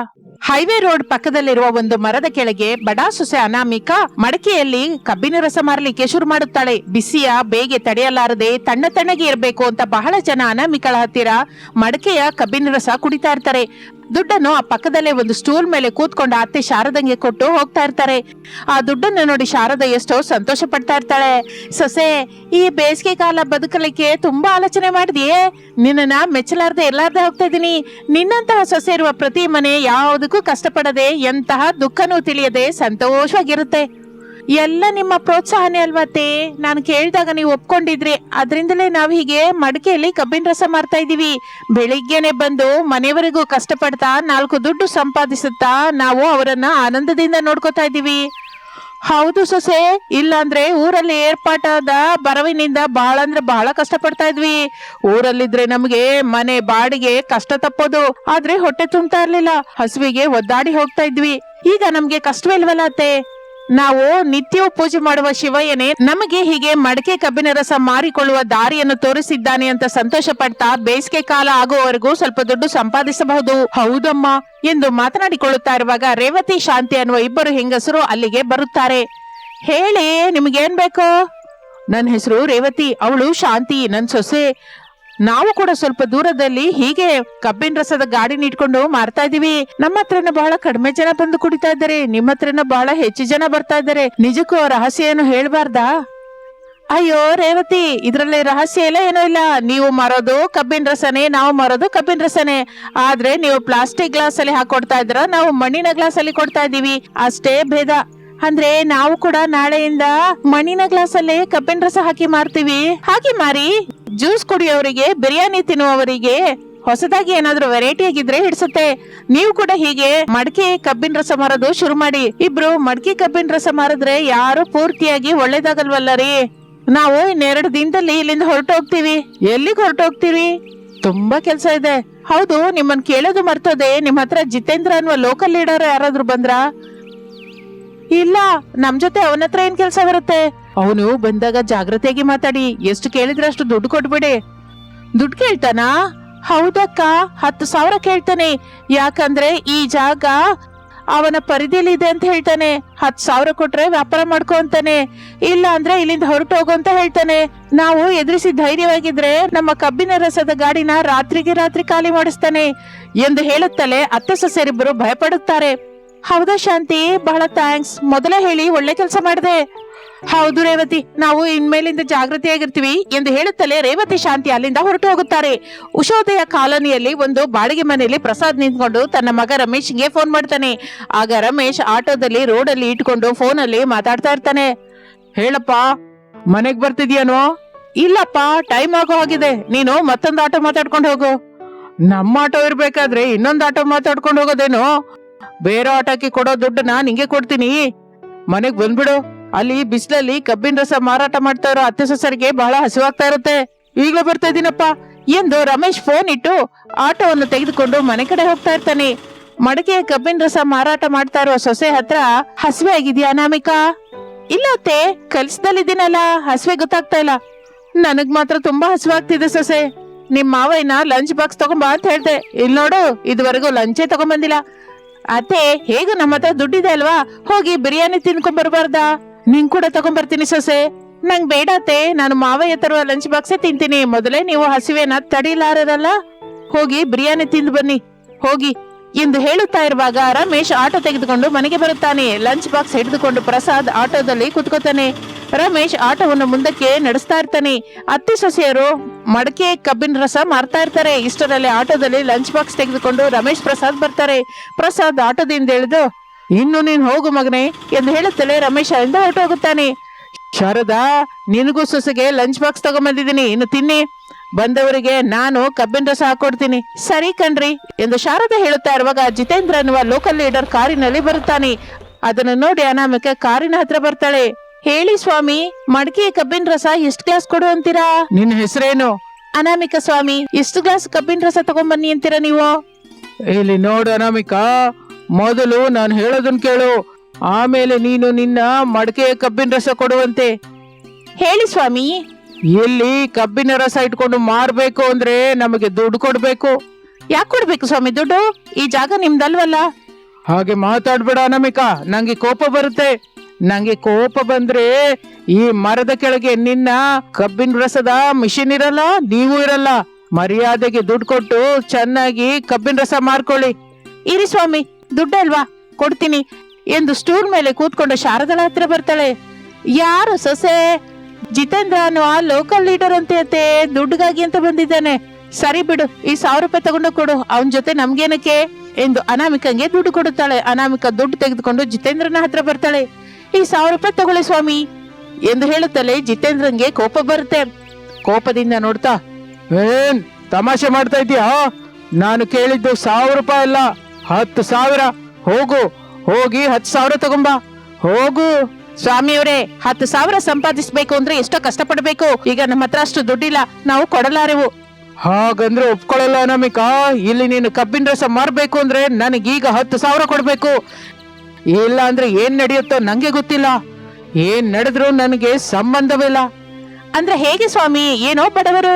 ಹೈವೇ ರೋಡ್ ಪಕ್ಕದಲ್ಲಿರುವ ಒಂದು ಮರದ ಕೆಳಗೆ ಬಡ ಸೊಸೆ ಅನಾಮಿಕ ಮಡಕೆಯಲ್ಲಿ ಕಬ್ಬಿನ ರಸ ಮಾರಲಿಕ್ಕೆ ಶುರು ಮಾಡುತ್ತಾಳೆ. ಬಿಸಿಯ ಬೇಗೆ ತಡೆಯಲಾರದೆ ತಣ್ಣ ತಣ್ಣಗೆ ಇರಬೇಕು ಅಂತ ಬಹಳ ಜನ ಅನಾಮಿಕಳ ಹತ್ತಿರ ಮಡಕೆಯ ಕಬ್ಬಿನ ರಸ ಕುಡಿತಾ ಇರ್ತಾರೆ. ದುಡ್ಡನ್ನು ಆ ಪಕ್ಕದಲ್ಲೇ ಒಂದು ಸ್ಟೂಲ್ ಮೇಲೆ ಕೂತ್ಕೊಂಡು ಅತ್ತೆ ಶಾರದಂಗೆ ಕೊಟ್ಟು ಹೋಗ್ತಾ ಇರ್ತಾರೆ. ಆ ದುಡ್ಡನ್ನು ನೋಡಿ ಶಾರದ ಎಷ್ಟೋ ಸಂತೋಷ ಪಡ್ತಾ ಇರ್ತಾಳೆ. ಸೊಸೆ, ಈ ಬೇಸಿಗೆ ಕಾಲ ಬದುಕಲಿಕ್ಕೆ ತುಂಬಾ ಆಲೋಚನೆ ಮಾಡಿದೆಯೇ? ನಿನ್ನನ್ನ ಮೆಚ್ಚಲಾರ್ದೆ ಎಲ್ಲಾರ್ದೆ ಹೋಗ್ತಾ ಇದ್ದೀನಿ. ನಿನ್ನಂತಹ ಸೊಸೆ ಇರುವ ಪ್ರತಿ ಮನೆ ಯಾವುದಕ್ಕೂ ಕಷ್ಟಪಡದೆ ಎಂತಹ ದುಃಖನೂ ತಿಳಿಯದೆ ಸಂತೋಷವಾಗಿರುತ್ತೆ. ಎಲ್ಲ ನಿಮ್ಮ ಪ್ರೋತ್ಸಾಹನೇ ಅಲ್ವತ್ತೆ ನಾನು ಕೇಳಿದಾಗ ನೀವು ಒಪ್ಕೊಂಡಿದ್ರಿ ಅದರಿಂದಲೇ ನಾವು ಹೀಗೆ ಮಡಿಕೆಯಲ್ಲಿ ಕಬ್ಬಿನ ರಸ ಮಾರ್ತಾ ಇದ್ದೀವಿ. ಬೆಳಿಗ್ಗೆನೆ ಬಂದು ಮನೆಯವರೆಗೂ ಕಷ್ಟಪಡ್ತಾ ನಾಲ್ಕು ದುಡ್ಡು ಸಂಪಾದಿಸುತ್ತಾ ನಾವು ಅವರನ್ನ ಆನಂದದಿಂದ ನೋಡ್ಕೋತಾ ಇದೀವಿ ಹೌದು ಸೊಸೆ. ಇಲ್ಲಾಂದ್ರೆ ಊರಲ್ಲಿ ಏರ್ಪಾಟಾದ ಬರವಿನಿಂದ ಬಹಳ ಅಂದ್ರೆ ಬಹಳ ಕಷ್ಟಪಡ್ತಾ ಇದ್ವಿ. ಊರಲ್ಲಿದ್ರೆ ನಮ್ಗೆ ಮನೆ ಬಾಡಿಗೆ ಕಷ್ಟ ತಪ್ಪೋದು. ಆದ್ರೆ ಹೊಟ್ಟೆ ತುಂಬ್ತಾ ಇರ್ಲಿಲ್ಲ. ಹಸುವಿಗೆ ಒದ್ದಾಡಿ ಹೋಗ್ತಾ ಇದ್ವಿ. ಈಗ ನಮ್ಗೆ ಕಷ್ಟವೇ ಇಲ್ವಲ್ಲ ಅತ್ತೆ? ನಾವು ನಿತ್ಯವೂ ಪೂಜೆ ಮಾಡುವ ಶಿವಯ್ಯನೇ, ನಮಗೆ ಹೀಗೆ ಮಡಕೆ ಕಬ್ಬಿನ ರಸ ಮಾರಿಕೊಳ್ಳುವ ದಾರಿಯನ್ನು ತೋರಿಸಿದ್ದಾನೆ ಅಂತ ಸಂತೋಷ ಪಡ್ತಾ ಬೇಸಿಗೆ ಕಾಲ ಆಗುವವರೆಗೂ ಸ್ವಲ್ಪ ದುಡ್ಡು ಸಂಪಾದಿಸಬಹುದು. ಹೌದಮ್ಮ ಎಂದು ಮಾತನಾಡಿಕೊಳ್ಳುತ್ತಾ ಇರುವಾಗ ರೇವತಿ, ಶಾಂತಿ ಅನ್ನುವ ಇಬ್ಬರು ಹೆಂಗಸರು ಅಲ್ಲಿಗೆ ಬರುತ್ತಾರೆ. ಹೇಳಿ, ನಿಮ್ಗೇನ್ ಬೇಕು? ನನ್ನ ಹೆಸರು ರೇವತಿ, ಅವಳು ಶಾಂತಿ, ನನ್ನ ಸೊಸೆ. ನಾವು ಕೂಡ ಸ್ವಲ್ಪ ದೂರದಲ್ಲಿ ಹೀಗೆ ಕಬ್ಬಿನ ರಸದ ಗಾಡಿನ ಇಟ್ಕೊಂಡು ಮಾರ್ತಾ ಇದೀವಿ ನಮ್ಮ ಹತ್ರನ ಬಹಳ ಕಡಿಮೆ ಜನ ಬಂದು ಕುಡಿತಾ ಇದ್ದಾರೆ. ನಿಮ್ಮ ಹತ್ರನ ಬಹಳ ಹೆಚ್ಚು ಜನ ಬರ್ತಾ ಇದ್ದಾರೆ. ನಿಜಕ್ಕೂ ರಹಸ್ಯ ಏನು ಹೇಳ್ಬಾರ್ದಾ? ಅಯ್ಯೋ ರೇವತಿ, ಇದರಲ್ಲಿ ರಹಸ್ಯ ಇಲ್ಲ ಏನೂ ಇಲ್ಲ. ನೀವು ಮಾರೋದು ಕಬ್ಬಿನ ರಸನೇ, ನಾವು ಮಾರೋದು ಕಬ್ಬಿನ ರಸನೇ. ಆದ್ರೆ ನೀವು ಪ್ಲಾಸ್ಟಿಕ್ ಗ್ಲಾಸ್ ಅಲ್ಲಿ ಹಾಕೊಡ್ತಾ ಇದ್ರ, ನಾವು ಮಣ್ಣಿನ ಗ್ಲಾಸ್ ಅಲ್ಲಿ ಕೊಡ್ತಾ ಇದೀವಿ ಅಷ್ಟೇ ಭೇದ. ಅಂದ್ರೆ ನಾವು ಕೂಡ ನಾಳೆಯಿಂದ ಮಣ್ಣಿನ ಗ್ಲಾಸ್ ಅಲ್ಲಿ ಕಬ್ಬಿನ ರಸ ಹಾಕಿ ಮಾರ್ತೀವಿ. ಹಾಗೆ ಮಾರಿ, ಜ್ಯೂಸ್ ಕುಡಿಯೋರಿಗೆ, ಬಿರಿಯಾನಿ ತಿನ್ನುವವರಿಗೆ ಹೊಸದಾಗಿ ಏನಾದ್ರೂ ವೆರೈಟಿ ಆಗಿದ್ರೆ ಹಿಡಿಸುತ್ತೆ. ನೀವು ಕೂಡ ಹೀಗೆ ಮಡಕೆ ಕಬ್ಬಿನ ರಸ ಮಾರೋದು ಶುರು ಮಾಡಿ. ಇಬ್ರು ಮಡಕೆ ಕಬ್ಬಿನ ರಸ ಮಾರಿದ್ರೆ ಯಾರು ಪೂರ್ತಿಯಾಗಿ ಒಳ್ಳೇದಾಗಲ್ವಲ್ಲ ರೀ? ನಾವು ಇನ್ನೆರಡು ದಿನದಲ್ಲಿ ಇಲ್ಲಿಂದ ಹೊರಟು ಹೋಗ್ತೀವಿ ಎಲ್ಲಿಗೆ ಹೊರಟು ಹೋಗ್ತೀವಿ ತುಂಬಾ ಕೆಲಸ ಇದೆ. ಹೌದು, ನಿಮ್ಮನ್ ಕೇಳೋದು ಮರ್ತೋದೆ. ನಿಮ್ ಹತ್ರ ಜಿತೇಂದ್ರ ಅನ್ನುವ ಲೋಕಲ್ ಲೀಡರ್ ಯಾರಾದ್ರೂ ಬಂದ್ರಾ? ಇಲ್ಲ, ನಮ್ ಜೊತೆ ಅವನ ಹತ್ರ ಏನ್ ಕೆಲ್ಸ ಬರುತ್ತೆ? ಅವನು ಬಂದಾಗ ಜಾಗ್ರತೆಯಾಗಿ ಮಾತಾಡಿ, ಎಷ್ಟು ಕೇಳಿದ್ರೆ ಅಷ್ಟು ದುಡ್ಡು ಕೊಟ್ಬಿಡಿ. ದುಡ್ಡು ಕೇಳ್ತಾನಾ? ಹೌದಕ್ಕ, ಹತ್ತು ಸಾವಿರ ಕೇಳ್ತಾನೆ. ಯಾಕಂದ್ರೆ ಈ ಜಾಗ ಅವನ ಪರಿಧಿಯಲ್ಲಿ ಇದೆ ಅಂತ ಹೇಳ್ತಾನೆ. ಹತ್ತು ಸಾವಿರ ಕೊಟ್ರೆ ವ್ಯಾಪಾರ ಮಾಡ್ಕೊ ಅಂತಾನೆ. ಇಲ್ಲ ಅಂದ್ರೆ ಇಲ್ಲಿಂದ ಹೊರಟು ಹೋಗು ಅಂತ ಹೇಳ್ತಾನೆ. ನಾವು ಎದುರಿಸಿ ಧೈರ್ಯವಾಗಿದ್ರೆ ನಮ್ಮ ಕಬ್ಬಿನ ರಸದ ಗಾಡಿನ ರಾತ್ರಿಗೆ ರಾತ್ರಿ ಖಾಲಿ ಮಾಡಿಸ್ತಾನೆ. ಎಂದು ಹೇಳುತ್ತಲೇ ಅತ್ತ ಸೊಸೆರಿಬ್ಬರು ಭಯಪಡುತ್ತಾರೆ. ಹೌದಾ ಶಾಂತಿ? ಬಹಳ ಥ್ಯಾಂಕ್ಸ್ ಮೊದಲೇ ಹೇಳಿ ಒಳ್ಳೆ ಕೆಲಸ ಮಾಡಿದೆ. ಹೌದು ರೇವತಿ, ನಾವು ಇನ್ಮೇಲಿಂದ ಜಾಗೃತಿಯಾಗಿರ್ತೀವಿ ಎಂದು ಹೇಳುತ್ತಲೇ ರೇವತಿ ಶಾಂತಿ ಅಲ್ಲಿಂದ ಹೊರಟು ಹೋಗುತ್ತಾರೆ. ಉಷೋದಯ ಕಾಲೋನಿಯಲ್ಲಿ ಒಂದು ಬಾಡಿಗೆ ಮನೆಯಲ್ಲಿ ಪ್ರಸಾದ್ ನಿಂತ್ಕೊಂಡು ತನ್ನ ಮಗ ರಮೇಶ್ಗೆ ಫೋನ್ ಮಾಡ್ತಾನೆ. ಆಗ ರಮೇಶ್ ಆಟೋದಲ್ಲಿ ರೋಡಲ್ಲಿ ಇಟ್ಕೊಂಡು ಫೋನಲ್ಲಿ ಮಾತಾಡ್ತಾ ಇರ್ತಾನೆ. ಹೇಳಪ್ಪ, ಮನೆಗ್ ಬರ್ತಿದ್ಯಾನೋ? ಇಲ್ಲಪ್ಪ ಟೈಮ್ ಆಗೋ ಆಗಿದೆ ನೀನು ಮತ್ತೊಂದು ಆಟೋ ಮಾತಾಡ್ಕೊಂಡು ಹೋಗು. ನಮ್ಮ ಆಟೋ ಇರ್ಬೇಕಾದ್ರೆ ಇನ್ನೊಂದು ಆಟೋ ಮಾತಾಡ್ಕೊಂಡು ಹೋಗೋದೇನು? ಬೇರೆ ಆಟೋಕ್ಕೆ ಕೊಡೋ ದುಡ್ಡನ್ನ ನಿಂಗೆ ಕೊಡ್ತೀನಿ. ಮನೆಗ್ ಬಂದ್ಬಿಡು. ಅಲ್ಲಿ ಬಿಸಿಲಲ್ಲಿ ಕಬ್ಬಿನ ರಸ ಮಾರಾಟ ಮಾಡ್ತಾ ಇರೋ ಅತ್ತೆ ಸೊಸರಿಗೆ ಬಹಳ ಹಸಿವಾಗ್ತಾ ಇರುತ್ತೆ. ಈಗಲೂ ಬರ್ತಾ ಇದೀನಪ್ಪ. ಎಂದು ರಮೇಶ್ ಫೋನ್ ಇಟ್ಟು ಆಟೋವನ್ನು ತೆಗೆದುಕೊಂಡು ಮನೆ ಕಡೆ ಹೋಗ್ತಾ ಇರ್ತಾನೆ. ಮಡಕೆ ಕಬ್ಬಿನ ರಸ ಮಾರಾಟ ಮಾಡ್ತಾ ಇರೋ ಸೊಸೆ ಹತ್ರ ಹಸಿವೆ ಆಗಿದ್ಯಾ ಅನಾಮಿಕಾ? ಇಲ್ಲ ಅತ್ತೆ, ಕೆಲ್ಸದಲ್ಲಿದ್ದೀನಲ್ಲ, ಹಸಿವೆ ಗೊತ್ತಾಗ್ತಾ ಇಲ್ಲ. ನನಗ್ ಮಾತ್ರ ತುಂಬಾ ಹಸಿವಾಗ್ತಿದೆ ಸೊಸೆ. ನಿಮ್ ಮಾವಯ್ಯನ ಲಂಚ್ ಬಾಕ್ಸ್ ತಗೊಂಬಾ ಅಂತ ಹೇಳ್ದೆ. ಇಲ್ ನೋಡು ಇದುವರೆಗೂ ಲಂಚೇ ತಗೊಂಬಂದಿಲ್ಲ ಅತ್ತೆ, ಹೇಗು ನಮ್ಮ ಹತ್ರ ದುಡ್ಡಿದೆ ಅಲ್ವಾ? ಹೋಗಿ ಬಿರಿಯಾನಿ ತಿನ್ಕೊಂಡ್ ಬರ್ಬಾರ್ದಾ? ನಿನ್ ಕೂಡ ತಗೊಂಬರ್ತೀನಿ ಸೊಸೆ. ನಂಗ್ ಬೇಡ ಅತ್ತೆ, ನಾನು ಮಾವಯ್ಯ ತರುವ ಲಂಚ್ ಬಾಕ್ಸ್ ತಿಂತೀನಿ. ಮೊದಲೇ ನೀವು ಹಸಿವೆನ ತಡಿಲಾರದಲ್ಲ ಹೋಗಿ ಬಿರಿಯಾನಿ ತಿಂದು ಬನ್ನಿ. ಹೋಗಿ. ಎಂದು ಹೇಳುತ್ತಾ ಇರುವಾಗ ರಮೇಶ್ ಆಟೋ ತೆಗೆದುಕೊಂಡು ಮನೆಗೆ ಬರುತ್ತಾನೆ. ಲಂಚ್ ಬಾಕ್ಸ್ ಹಿಡಿದುಕೊಂಡು ಪ್ರಸಾದ್ ಆಟೋದಲ್ಲಿ ಕುತ್ಕೋತಾನೆ. ರಮೇಶ್ ಆಟೋವನ್ನು ಮುಂದಕ್ಕೆ ನಡೆಸ್ತಾ ಇರ್ತಾನೆ. ಅತ್ತೆ, ಸೊಸೆಯರು ಮಡಕೆ ಕಬ್ಬಿನ ರಸ ಮಾರ್ತಾ ಇರ್ತಾರೆ. ಇಷ್ಟರಲ್ಲಿ ಆಟೋದಲ್ಲಿ ಲಂಚ್ ಬಾಕ್ಸ್ ತೆಗೆದುಕೊಂಡು ರಮೇಶ್ ಪ್ರಸಾದ್ ಬರ್ತಾರೆ. ಪ್ರಸಾದ್ ಆಟೋದಿಂದ ಹೇಳಿದು ಇನ್ನು ನೀನ್ ಹೋಗು ಮಗನೇ ಎಂದು ಹೇಳುತ್ತಲೇ ರಮೇಶ್ ಅಲ್ಲಿಂದ ಹೊರಟೋಗುತ್ತಾನೆ. ಶಾರದಾ, ನಿನಗೂ ಸೊಸೆಗೆ ಲಂಚ್ ಬಾಕ್ಸ್ ತಗೊಂಬಂದಿದ್ದೀನಿ. ಇನ್ನು ತಿನ್ನಿ. ಬಂದವರಿಗೆ ನಾನು ಕಬ್ಬಿನ ರಸ ಹಾಕೊಡ್ತೀನಿ ಸರಿ ಕಣ್ರಿ ಎಂದು ಶಾರದಾ ಹೇಳುತ್ತಾ ಇರುವಾಗ ಜಿತೇಂದ್ರ ಅನ್ನುವ ಲೋಕಲ್ ಲೀಡರ್ ಕಾರಿನಲ್ಲಿ ಬರುತ್ತಾನೆ. ಅದನ್ನು ನೋಡಿ ಅನಾಮಿಕ ಕಾರಿನ ಹತ್ರ ಬರ್ತಾಳೆ. ಹೇಳಿ ಸ್ವಾಮಿ ಮಡಕೆ ಕಬ್ಬಿನ ರಸ ಎಷ್ಟು ಗ್ಲಾಸ್ ಕೊಡು ಅಂತೀರಾ? ನಿನ್ನ ಹೆಸರೇನು? ಅನಾಮಿಕ ಸ್ವಾಮಿ ಎಷ್ಟು ಗ್ಲಾಸ್ ಕಬ್ಬಿನ ರಸ ತಗೊಂಬನ್ನಿ ಅಂತೀರಾ ನೀವು? ಇಲ್ಲಿ ನೋಡು ಅನಾಮಿಕಾ ಮೊದಲು ನಾನು ಹೇಳೋದನ್ನ ಕೇಳು. ಆಮೇಲೆ ನೀನು ನಿನ್ನ ಮಡಕೆ ಕಬ್ಬಿನ ರಸ ಕೊಡುವಂತೆ. ಹೇಳಿ ಸ್ವಾಮಿ. ಎಲ್ಲಿ ಕಬ್ಬಿನ ರಸ ಇಟ್ಕೊಂಡು ಮಾರ್ಬೇಕು ಅಂದ್ರೆ ನಮಗೆ ದುಡ್ಡು ಕೊಡ್ಬೇಕು. ಯಾಕೆ ಕೊಡ್ಬೇಕು ಸ್ವಾಮಿ ದುಡ್ಡು? ಈ ಜಾಗ ನಿಮ್ದಲ್ವಲ್ಲ? ಹಾಗೆ ಮಾತಾಡ್ಬೇಡ ಅನಾಮಿಕಾ. ನಂಗೆ ಕೋಪ ಬರುತ್ತೆ. ನಂಗೆ ಕೋಪ ಬಂದ್ರೆ ಈ ಮರದ ಕೆಳಗೆ ನಿನ್ನ ಕಬ್ಬಿನ ರಸದ ಮಿಷಿನ್ ಇರಲ್ಲ ನೀವು ಇರಲ್ಲ. ಮರ್ಯಾದೆಗೆ ದುಡ್ಡು ಕೊಟ್ಟು ಚೆನ್ನಾಗಿ ಕಬ್ಬಿನ ರಸ ಮಾರ್ಕೊಳ್ಳಿ. ಇರಿ ಸ್ವಾಮಿ ದುಡ್ಡಲ್ವಾ? ಕೊಡ್ತೀನಿ. ಎಂದು ಸ್ಟೂಲ್ ಮೇಲೆ ಕೂತ್ಕೊಂಡು ಶಾರದಳ ಹತ್ರ ಬರ್ತಾಳೆ. ಯಾರು ಸೊಸೆ? ಜಿತೇಂದ್ರ ಆ ಲೋಕಲ್ ಲೀಡರ್ ಅಂತ ದುಡ್ಡುಗಾಗಿ ದುಡ್ಡಿಗಾಗಿ ಅಂತ ಬಂದಿದ್ದಾನೆ. ಸರಿ ಬಿಡು, ಈ ಸಾವಿರ ರೂಪಾಯಿ ತಗೊಂಡು ಕೊಡು, ಅವನ ಜೊತೆ ನಮ್ಗೇನಕ್ಕೆ? ಎಂದು ಅನಾಮಿಕಂಗೆ ದುಡ್ಡು ಕೊಡುತ್ತಾಳೆ. ಅನಾಮಿಕ ದುಡ್ಡು ತೆಗೆದುಕೊಂಡು ಜಿತೇಂದ್ರನ ಹತ್ರ ಬರ್ತಾಳೆ. ಈ ಸಾವಿರ ರೂಪಾಯಿ ತಗೊಳ್ಳಿ ಸ್ವಾಮಿ, ಎಂದು ಹೇಳುತ್ತಲೇ ಜಿತೇಂದ್ರಂಗೆ ಕೋಪ ಬರುತ್ತೆ. ಕೋಪದಿಂದ ನೋಡ್ತಾ, ಏನ್ ತಮಾಷೆ ಮಾಡ್ತಾ ಇದ್ದೀಯಾ? ನಾನು ಕೇಳಿದ್ದು ಸಾವಿರ ರೂಪಾಯಿ ಅಲ್ಲ, ಹತ್ತು ಸಾವಿರ. ಹೋಗು, ಹೋಗಿ ಹತ್ತು ಸಾವಿರ ತಗೊಂಬಾ. ಹೋಗು. ಸ್ವಾಮಿಯವರೇ ಹತ್ತು ಸಾವಿರ ಸಂಪಾದಿಸ್ಬೇಕು ಅಂದ್ರೆ ಎಷ್ಟೋ ಕಷ್ಟಪಡಬೇಕು. ಈಗ ನಮ್ಮ ಹತ್ರ ಅಷ್ಟು ದುಡ್ಡಿಲ್ಲ ನಾವು ಕೊಡಲಾರೆವು. ಹಾಗಂದ್ರೆ ಒಪ್ಕೊಳ್ಳಲ್ಲ ಅನಾಮಿಕಾ. ಇಲ್ಲಿ ನೀನು ಕಬ್ಬಿನ ರಸ ಮಾರ್ಬೇಕು ಅಂದ್ರೆ ನನಗೀಗ ಹತ್ತು ಸಾವಿರ ಕೊಡ್ಬೇಕು. ಇಲ್ಲ ಅಂದ್ರೆ ಏನ್ ನಡೆಯುತ್ತೋ ನಂಗೆ ಗೊತ್ತಿಲ್ಲ. ಏನ್ ನಡೆದ್ರು ನನಗೆ ಸಂಬಂಧವಿಲ್ಲ. ಅಂದ್ರೆ ಹೇಗೆ ಸ್ವಾಮಿ? ಏನೋ ಬಡವರು.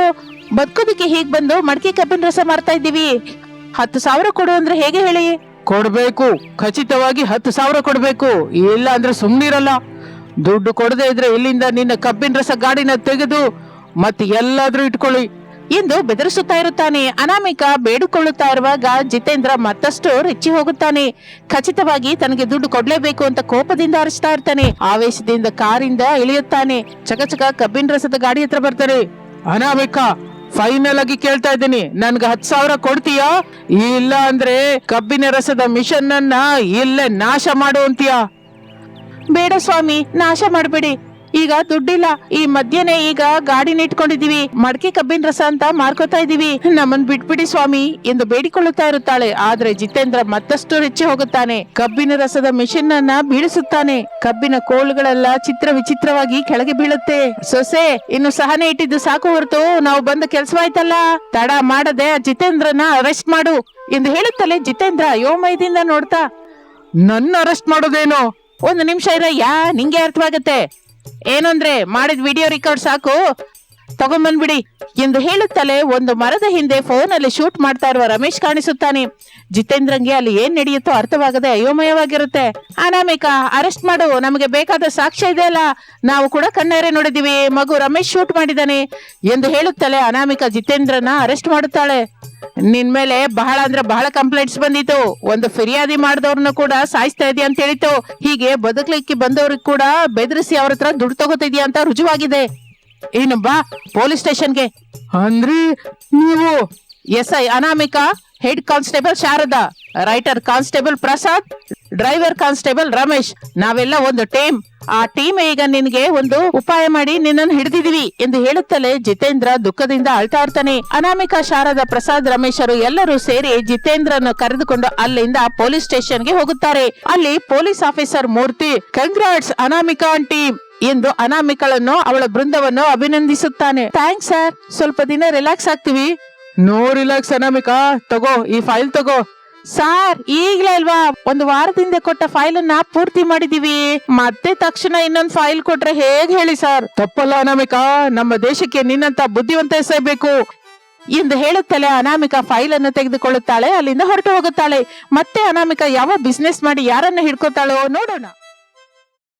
ಬದುಕೋದಕ್ಕೆ ಹೀಗ್ ಬಂದು ಮಡಕೆ ಕಬ್ಬಿನ ರಸ ಮಾರ್ತಾ ಇದ್ದೀವಿ. ಹತ್ತು ಸಾವಿರ ಕೊಡು ಅಂದ್ರೆ ಹೇಗೆ ಹೇಳಿ? ಕೊಡ್ಬೇಕು. ಖಚಿತವಾಗಿ ಹತ್ತು ಸಾವಿರ ಕೊಡಬೇಕು. ಇಲ್ಲ ಅಂದ್ರೆ ಸುಮ್ಮನಿರಲ್ಲ ದುಡ್ಡು ಕೊಡದೆ ಇದ್ರೆ ಇಲ್ಲಿಂದ ನಿನ್ನ ಕಬ್ಬಿನ ರಸ ಗಾಡಿನ ತೆಗೆದು ಮತ್ತೆ ಎಲ್ಲಾದ್ರೂ ಇಟ್ಕೊಳ್ಳಿ. ಎಂದು ಬೆದರಿಸುತ್ತಾ ಇರುತ್ತಾನೆ. ಅನಾಮಿಕ ಬೇಡಿಕೊಳ್ಳುತ್ತಾ ಇರುವಾಗ ಜಿತೇಂದ್ರ ಮತ್ತಷ್ಟು ರೆಚ್ಚಿ ಹೋಗುತ್ತಾನೆ. ಖಚಿತವಾಗಿ ತನಗೆ ದುಡ್ಡು ಕೊಡ್ಲೇಬೇಕು ಅಂತ ಕೋಪದಿಂದ ಅರಿಸ್ತಾ ಇರ್ತಾನೆ. ಆವೇಶದಿಂದ ಕಾರಿಂದ ಇಳಿಯುತ್ತಾನೆ. ಚಕಚಕ ಕಬ್ಬಿನ ರಸದ ಗಾಡಿ ಹತ್ರ ಬರ್ತಾರೆ. ಅನಾಮಿಕ ಫೈನಲ್ ಆಗಿ ಕೇಳ್ತಾ ಇದ್ದೀನಿ. ನನ್ಗೆ ಹತ್ತು ಸಾವಿರ ಕೊಡ್ತೀಯಾ? ಇಲ್ಲ ಅಂದ್ರೆ ಕಬ್ಬಿನ ರಸದ ಮಿಷನ್ ಅನ್ನ ಇಲ್ಲೇ ನಾಶ ಮಾಡು ಅಂತೀಯಾ? ಬೇಡ ಸ್ವಾಮಿ, ನಾಶ ಮಾಡಬೇಡಿ. ಈಗ ದುಡ್ಡಿಲ್ಲ. ಈ ಮಧ್ಯನೇ ಈಗ ಗಾಡಿನ ಇಟ್ಕೊಂಡಿದೀವಿ ಮಡಕೆ ಕಬ್ಬಿನ ರಸ ಅಂತ ಮಾರ್ಕೋತಾ ಇದೀವಿ ನಮ್ಮನ್ ಬಿಟ್ಬಿಡಿ ಸ್ವಾಮಿ ಎಂದು ಬೇಡಿಕೊಳ್ಳುತ್ತಾ ಇರುತ್ತಾಳೆ. ಆದ್ರೆ ಜಿತೇಂದ್ರ ಮತ್ತಷ್ಟು ರೆಚ್ಚಿ ಹೋಗುತ್ತಾನೆ. ಕಬ್ಬಿನ ರಸದ ಮಿಷಿನ್ ಅನ್ನ ಬೀಳಿಸುತ್ತಾನೆ. ಕಬ್ಬಿನ ಕೋಲುಗಳೆಲ್ಲ ಚಿತ್ರ ವಿಚಿತ್ರವಾಗಿ ಕೆಳಗೆ ಬೀಳುತ್ತೆ. ಸೊಸೆ, ಇನ್ನು ಸಹನೆ ಇಟ್ಟಿದ್ದು ಸಾಕು ಹೊರತು ನಾವು ಬಂದ ಕೆಲ್ಸವಾಯ್ತಲ್ಲ. ತಡ ಮಾಡದೆ ಜಿತೇಂದ್ರನ ಅರೆಸ್ಟ್ ಮಾಡು ಎಂದು ಹೇಳುತ್ತಲೇ ಜಿತೇಂದ್ರ ಯೋಮಯದಿಂದ ನೋಡ್ತಾ, ನನ್ನ ಅರೆಸ್ಟ್ ಮಾಡೋದೇನು? ಒಂದು ನಿಮಿಷ ಇರಯ್ಯ, ನಿಂಗೆ ಅರ್ಥವಾಗತ್ತೆ. ಏನು ಅಂದ್ರೆ ಮಾಡಿದ ವಿಡಿಯೋ ರೆಕಾರ್ಡ್ ಸಾಕು. ತಗೊಂಬಂದ್ಬಿಡಿ ಎಂದು ಹೇಳುತ್ತಲೇ ಒಂದು ಮರದ ಹಿಂದೆ ಫೋನ್ ಅಲ್ಲಿ ಶೂಟ್ ಮಾಡ್ತಾ ಇರುವ ರಮೇಶ್ ಕಾಣಿಸುತ್ತಾನೆ. ಜಿತೇಂದ್ರಂಗೆ ಅಲ್ಲಿ ಏನ್ ನಡೆಯುತ್ತೋ ಅರ್ಥವಾಗದೆ ಅಯೋಮಯವಾಗಿರುತ್ತೆ. ಅನಾಮಿಕ, ಅರೆಸ್ಟ್ ಮಾಡು, ನಮಗೆ ಬೇಕಾದ ಸಾಕ್ಷ್ಯ ಇದೆ ಅಲ್ಲ. ನಾವು ಕೂಡ ಕಣ್ಣಾರೆ ನೋಡಿದೀವಿ ಮಗು ರಮೇಶ್ ಶೂಟ್ ಮಾಡಿದಾನೆ ಎಂದು ಹೇಳುತ್ತಲೇ ಅನಾಮಿಕ ಜಿತೇಂದ್ರನ ಅರೆಸ್ಟ್ ಮಾಡುತ್ತಾಳೆ. ನಿನ್ ಮೇಲೆ ಬಹಳ ಅಂದ್ರೆ ಬಹಳ ಕಂಪ್ಲೇಂಟ್ಸ್ ಬಂದಿತ್ತು. ಒಂದು ಫಿರ್ಯಾದಿ ಮಾಡಿದವ್ರನ್ನ ಕೂಡ ಸಾಯಿಸ್ತಾ ಇದೆಯಾ ಅಂತ ಹೇಳಿತು ಹೀಗೆ ಬದುಕಲಿಕ್ಕೆ ಬಂದವ್ರಿಗೆ ಕೂಡ ಬೆದರಿಸಿ ಅವ್ರ ಹತ್ರ ದುಡ್ಡು ತಗೋತಿದ್ಯಾ ಅಂತ ರುಜುವಾಗಿದೆ. ಏನು ಬಾ ಪೊಲೀಸ್ ಸ್ಟೇಷನ್ಗೆ? ಅಂದ್ರೆ ನೀವು S I Anamika? Head constable Sharada writer constable Prasad driver constable Ramesh. ನಾವೆಲ್ಲ ಒಂದು ಟೀಮ್ ಆ ಟೀಮ್ ಈಗ ನಿನ್ಗೆ ಒಂದು ಉಪಾಯ ಮಾಡಿ ನಿನ್ನನ್ನು ಹಿಡಿದಿದೀವಿ ಎಂದು ಹೇಳುತ್ತಲೇ ಜಿತೇಂದ್ರ ದುಃಖದಿಂದ ಅಳ್ತಾ ಇರ್ತಾನೆ. ಅನಾಮಿಕ ಶಾರದಾ ಪ್ರಸಾದ್ ರಮೇಶರು ಎಲ್ಲರೂ ಸೇರಿ ಜಿತೇಂದ್ರನ್ನು ಕರೆದುಕೊಂಡು ಅಲ್ಲಿಂದ ಪೊಲೀಸ್ ಸ್ಟೇಷನ್ಗೆ ಹೋಗುತ್ತಾರೆ. ಅಲ್ಲಿ police officer Murthy congrats Anamika team ಎಂದು ಅನಾಮಿಕಳನ್ನು ಅವಳ ಬೃಂದವನ್ನು ಅಭಿನಂದಿಸುತ್ತಾನೆ. ಥ್ಯಾಂಕ್ಸ್ ಸರ್ ಸ್ವಲ್ಪ ದಿನ ರಿಲ್ಯಾಕ್ಸ್ ಆಗ್ತೀವಿ. ನೋ ರಿಲ್ಯಾಕ್ಸ್ ಅನಾಮಿಕಾ ತಗೋ ಈ ಫೈಲ್ ತಗೋ. ಸಾರ್ ಈಗ್ಲೇ ಅಲ್ವಾ? ಒಂದು ವಾರದಿಂದ ಕೊಟ್ಟ ಫೈಲ್ ಅನ್ನ ಪೂರ್ತಿ ಮಾಡಿದೀವಿ. ಮತ್ತೆ ತಕ್ಷಣ ಇನ್ನೊಂದು ಫೈಲ್ ಕೊಟ್ರೆ ಹೇಗ್ ಹೇಳಿ ಸರ್ ತಪ್ಪಲ್ಲ ಅನಾಮಿಕಾ ನಮ್ಮ ದೇಶಕ್ಕೆ ನಿನ್ನಂತ ಬುದ್ಧಿವಂತ ಎಸಬೇಕು ಎಂದು ಹೇಳುತ್ತಲೇ ಅನಾಮಿಕ ಫೈಲ್ ಅನ್ನು ತೆಗೆದುಕೊಳ್ಳುತ್ತಾಳೆ ಅಲ್ಲಿಂದ ಹೊರಟು ಹೋಗುತ್ತಾಳೆ. ಮತ್ತೆ ಅನಾಮಿಕಾ ಯಾವ ಬಿಸ್ನೆಸ್ ಮಾಡಿ ಯಾರನ್ನ ಹಿಡ್ಕೋತಾಳೋ ನೋಡೋಣ.